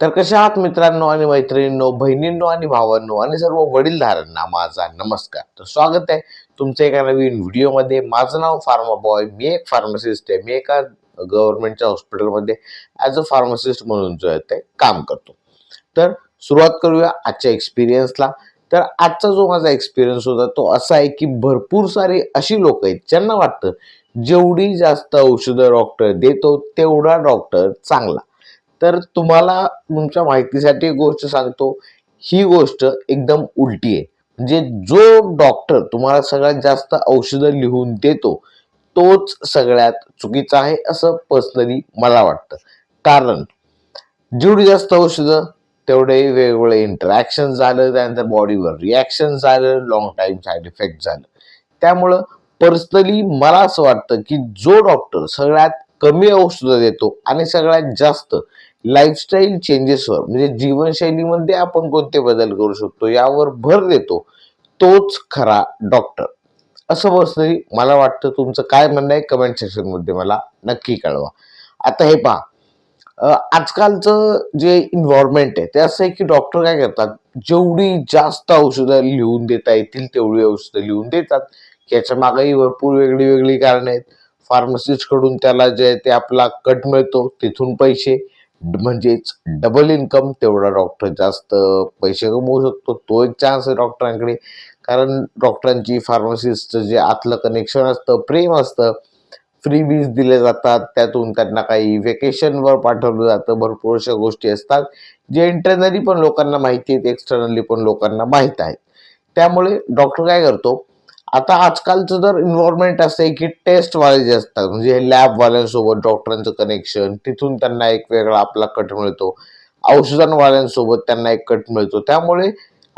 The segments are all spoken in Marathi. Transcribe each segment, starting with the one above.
तर कशा आहात मित्रांनो आणि मैत्रिणींनो बहिणींनो आणि भावांनो आणि सर्व वडीलधारांना माझा नमस्कार. तर स्वागत आहे तुमचं एका नवीन व्हिडिओमध्ये. माझं नाव फार्मा बॉय मी एक फार्मासिस्ट आहे. मी एका गव्हर्नमेंटच्या हॉस्पिटलमध्ये ॲज अ फार्मासिस्ट म्हणून जो आहे ते काम करतो. तर सुरुवात करूया आजच्या एक्सपिरियन्सला तर आजचा जो माझा एक्सपिरियन्स होता तो असा आहे की भरपूर सारे अशी लोक आहेत ज्यांना वाटतं जेवढी जास्त औषधं डॉक्टर देतो तेवढा डॉक्टर चांगला. तर तुम्हाला तुमच्या माहितीसाठी एक गोष्ट सांगतो. ही गोष्ट एकदम उलटी आहे. म्हणजे जो डॉक्टर तुम्हाला सगळ्यात जास्त औषधं लिहून देतो तोच सगळ्यात चुकीचा आहे असं पर्सनली मला वाटतं. कारण जेवढी जास्त औषधं तेवढे वेगवेगळे इंटरॅक्शन झालं त्यानंतर बॉडीवर रिॲक्शन झालं लॉंग टाईम साईड इफेक्ट झालं. त्यामुळं पर्सनली मला असं वाटतं की जो डॉक्टर सगळ्यात कमी औषधं देतो आणि सगळ्यात जास्त लाईफस्टाईल चेंजेसवर म्हणजे जीवनशैलीमध्ये आपण कोणते बदल करू शकतो यावर भर देतो तोच खरा डॉक्टर असं पर्सनली मला वाटतं तुमचं काय म्हणणं आहे कमेंट सेक्शनमध्ये मला नक्की कळवा. आता हे पहा आजकालचं जे इन्व्हायरमेंट आहे ते असं आहे की डॉक्टर काय करतात जेवढी जास्त औषधं लिहून देता येतील तेवढी औषधं लिहून देतात. याच्या मागेही भरपूर वेगळी वेगळी कारणं आहेत. फार्मसिस्टकडून त्याला जे ते आपला कट मिळतो तिथून पैसे. म्हणजेच डबल इन्कम तेवढा डॉक्टर जास्त पैसे कमवू शकतो. तो एक चान्स आहे डॉक्टरांकडे कारण डॉक्टरांची फार्मसिस्टचं जे आतलं कनेक्शन असतं प्रेम असतं फ्री बीज दिले जातात. त्यातून त्यांना काही वेकेशनवर पाठवलं जातं. भरपूर अशा गोष्टी असतात जे इंटरनली पण लोकांना माहिती आहेत एक्सटर्नली पण लोकांना माहीत आहेत. त्यामुळे डॉक्टर काय करतो आता आजकालचं जर इन्व्हॉर्मेंट असं आहे की टेस्टवाले जे असतात म्हणजे लॅबवाल्यांसोबत डॉक्टरांचं कनेक्शन तिथून त्यांना एक वेगळा आपला कट मिळतो. औषधांवाल्यांसोबत त्यांना एक कट मिळतो. त्यामुळे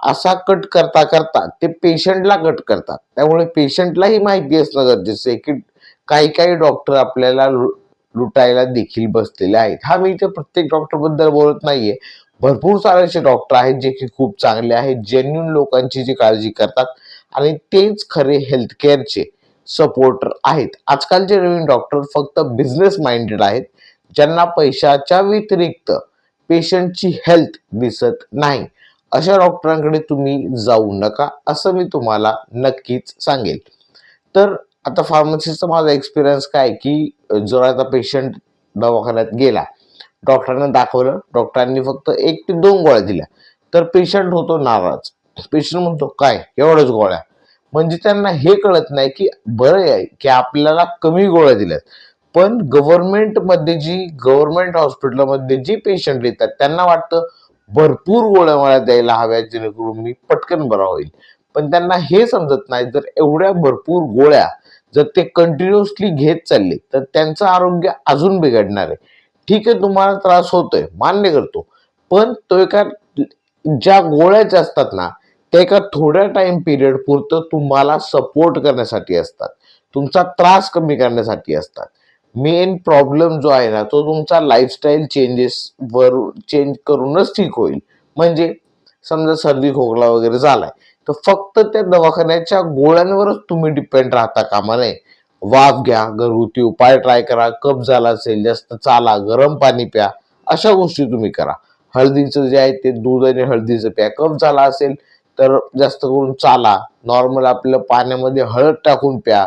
असा कट करता करता ते पेशंटला कट करतात. त्यामुळे पेशंटलाही माहिती असणं गरजेचं आहे की काही काही डॉक्टर आपल्याला लु- लुटायला देखील बसलेले आहेत. हा मी इथे प्रत्येक डॉक्टरबद्दल बोलत नाहीये. भरपूर सारे असे डॉक्टर आहेत जे की खूप चांगले आहेत. जेन्युन लोकांची जी काळजी करतात आणि तेच खरे हेल्थकेअरचे सपोर्टर आहेत. आजकालचे नवीन डॉक्टर फक्त बिझनेस माइंडेड आहेत ज्यांना पैशाच्या व्यतिरिक्त पेशंटची हेल्थ दिसत नाही. अशा डॉक्टरांकडे तुम्ही जाऊ नका असं मी तुम्हाला नक्कीच सांगेल. तर आता फार्मसीचा माझा एक्सपिरियन्स काय की जर आता पेशंट दवाखान्यात गेला डॉक्टरांना दाखवलं डॉक्टरांनी फक्त एक ते दोन गोळ्या दिल्या. तर पेशंट होतो नाराज. पेशंट म्हणतो काय? एवढ्याच गोळ्या. म्हणजे त्यांना हे कळत नाही की बरं आहे की आपल्याला कमी गोळ्या दिल्यात. पण गव्हर्नमेंटमध्ये जी गव्हर्नमेंट हॉस्पिटलमध्ये जी पेशंट येतात त्यांना वाटतं भरपूर गोळ्या मला द्यायला हव्या जेणेकरून मी पटकन बरा होईल. पण त्यांना हे समजत नाही जर एवढ्या भरपूर गोळ्या जर ते कंटिन्युअसली घेत चालले तर त्यांचं आरोग्य अजून बिघडणार आहे. ठीक आहे तुम्हाला त्रास होतोय मान्य करतो. पण तो एका ज्या गोळ्याच्या असतात ना ते एका थोड्या टाइम पिरियड पुरतं तुम्हाला सपोर्ट करण्यासाठी असतात. तुमचा त्रास कमी करण्यासाठी असतात. मेन प्रॉब्लेम जो आहे ना तो तुमचा लाईफस्टाईल चेंजेस वर चेंज करूनच ठीक होईल. म्हणजे समजा सर्दी खोकला वगैरे झालाय तर फक्त त्या दवाखान्याच्या गोळ्यांवरच तुम्ही डिपेंड राहता कामा नये. वाफ घ्या घरगुती उपाय ट्राय करा. कप झाला असेल जास्त चाला गरम पाणी प्या अशा गोष्टी तुम्ही करा. हळदीचं जे आहे ते दूध आणि हळदीचं प्या. कप झाला असेल तर जास्त करून चाला नॉर्मल आपलं पाण्यामध्ये हळद टाकून प्या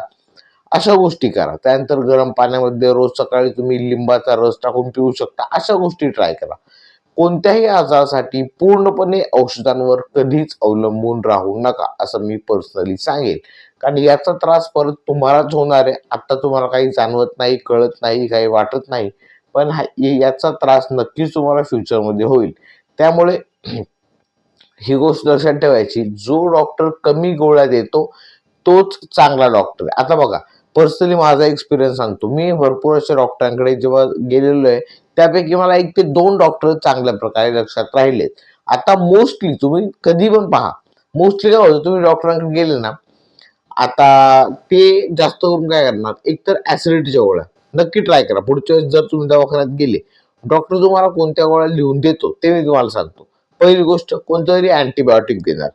अशा गोष्टी करा. त्यानंतर गरम पाण्यामध्ये रोज सकाळी तुम्ही लिंबाचा रस टाकून पिऊ शकता अशा गोष्टी ट्राय करा. कोणत्याही आजारासाठी पूर्णपणे औषधांवर कधीच अवलंबून राहू नका असं मी पर्सनली सांगेल कारण याचा त्रास परत तुम्हालाच होणार आहे. आता तुम्हाला काही जाणवत नाही कळत नाही काही वाटत नाही. पण हा याचा त्रास नक्कीच तुम्हाला फ्युचरमध्ये होईल. त्यामुळे ही गोष्ट लक्षात ठेवायची जो डॉक्टर कमी गोळ्या देतो तोच चांगला डॉक्टर आहे. आता बघा पर्सनली माझा एक्सपिरियन्स सांगतो. मी भरपूर अशा डॉक्टरांकडे जेव्हा गेलेलो आहे त्यापैकी मला एक ते दोन डॉक्टर चांगल्या प्रकारे लक्षात राहिलेत. आता मोस्टली तुम्ही कधी पण पहा मोस्टली काय होतं तुम्ही डॉक्टरांकडे गेले ना आता ते जास्त करून काय करणार एकतर ऍसिडिटीच्या गोळ्या. नक्की ट्राय करा. पुढच्या वेळेस जर तुम्ही दवाखान्यात गेले डॉक्टर तुम्हाला कोणत्या गोळ्या लिहून देतो ते मी तुम्हाला सांगतो. पहिली गोष्ट कोणतरी तरी अँटीबायोटिक देणार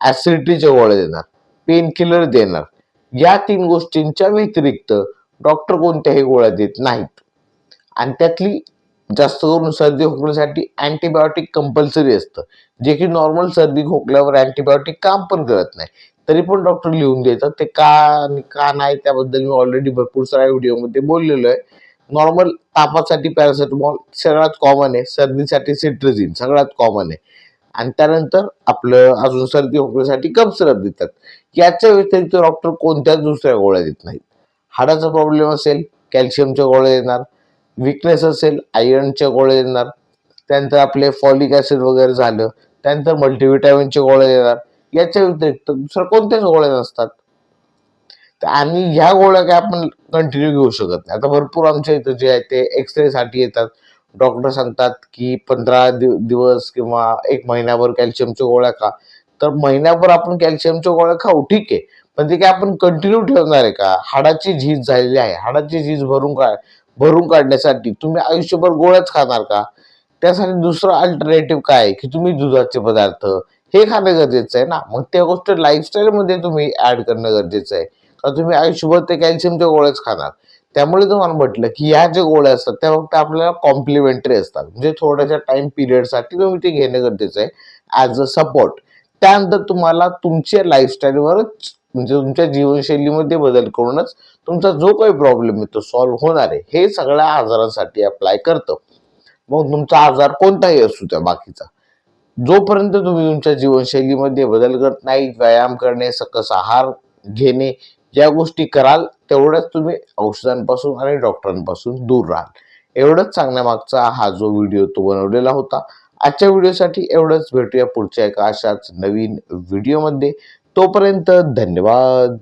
ऍसिडिटीच्या गोळ्या देणार पेन किलर देणार. या तीन गोष्टींच्या व्यतिरिक्त डॉक्टर कोणत्याही गोळ्या देत नाहीत. आणि त्यातली जास्त करून सर्दी खोकल्यासाठी अँटीबायोटिक कंपल्सरी असतं. जे की नॉर्मल सर्दी खोकल्यावर अँटीबायोटिक काम पण करत नाही. तरी पण डॉक्टर लिहून देतात. ते का आणि का नाही त्याबद्दल मी ऑलरेडी भरपूर साऱ्या व्हिडिओमध्ये बोललेलो आहे. नॉर्मल तापासाठी पॅरासिटामॉल सगळ्यात कॉमन आहे. सर्दीसाठी सिट्रिझिन सगळ्यात कॉमन आहे. आणि त्यानंतर आपलं अजून सर्दी खोकल्यासाठी कप सिरप देतात. याच्या व्यतिरिक्त डॉक्टर कोणत्याच दुसऱ्या गोळ्या देत नाहीत. हाडाचा प्रॉब्लेम असेल कॅल्शियमच्या गोळ्या देणार विकनेस असेल आयर्नच्या गोळ्या देणार त्यानंतर आपले फॉलिक ॲसिड वगैरे झालं त्यानंतर मल्टीव्हिटॅमिनचे गोळ्या देणार. याच्या व्यतिरिक्त दुसऱ्या कोणत्याच गोळ्या नसतात. आणि ह्या गोळ्या काय आपण कंटिन्यू घेऊ शकत नाही. आता भरपूर आमच्या इथं जे आहे ते एक्सरेसाठी येतात. डॉक्टर सांगतात की पंधरा दिव दिवस किंवा एक महिन्याभर कॅल्शियमच्या गोळ्या खा. तर महिन्याभर आपण कॅल्शियमच्या गोळ्या खाऊ ठीक आहे. पण ते काय आपण कंटिन्यू ठेवणार आहे का? हाडाची झीज झालेली आहे. हाडाची झीज भरून काढ भरून काढण्यासाठी तुम्ही आयुष्यभर गोळ्याच खाणार का? त्यासाठी दुसरं अल्टरनेटिव्ह काय? आहे की तुम्ही दुधाचे पदार्थ हे खाणं गरजेचं आहे ना? मग त्या गोष्ट लाईफस्टाईलमध्ये तुम्ही ऍड करणं गरजेचं आहे. तुम्ही आयुष्यभर ते कॅल्शियमच्या गोळ्याच खाणार. त्यामुळे तुम्हाला म्हटलं की ह्या ज्या गोळ्या असतात त्या फक्त आपल्याला कॉम्प्लिमेंटरी असतात. म्हणजे थोड्याशा टाइम पिरियडसाठी तुम्ही ते घेणं गरजेचं आहे ॲज अ सपोर्ट त्यानंतर तुम्हाला तुमच्या लाईफस्टाईलवरच म्हणजे तुमच्या जीवनशैलीमध्ये बदल करूनच तुमचा जो काही प्रॉब्लेम आहे तो सॉल्व्ह होणार आहे. हे सगळ्या आजारांसाठी अप्लाय करतं. मग तुमचा आजार कोणताही असू त्या बाकीचा. जोपर्यंत तुम्ही तुमच्या जीवनशैलीमध्ये बदल करत नाही व्यायाम करणे सकस आहार घेणे ज्या गोष्टी कराल तेवढंच तुम्ही औषधांपासून आणि डॉक्टरांपासून दूर राहाल. एवढंच सांगण्यामागचा हा जो व्हिडिओ तो बनवलेला होता. आजच्या व्हिडिओसाठी एवढंच. भेटूया पुढच्या एका अशाच नवीन व्हिडिओमध्ये. तोपर्यंत धन्यवाद.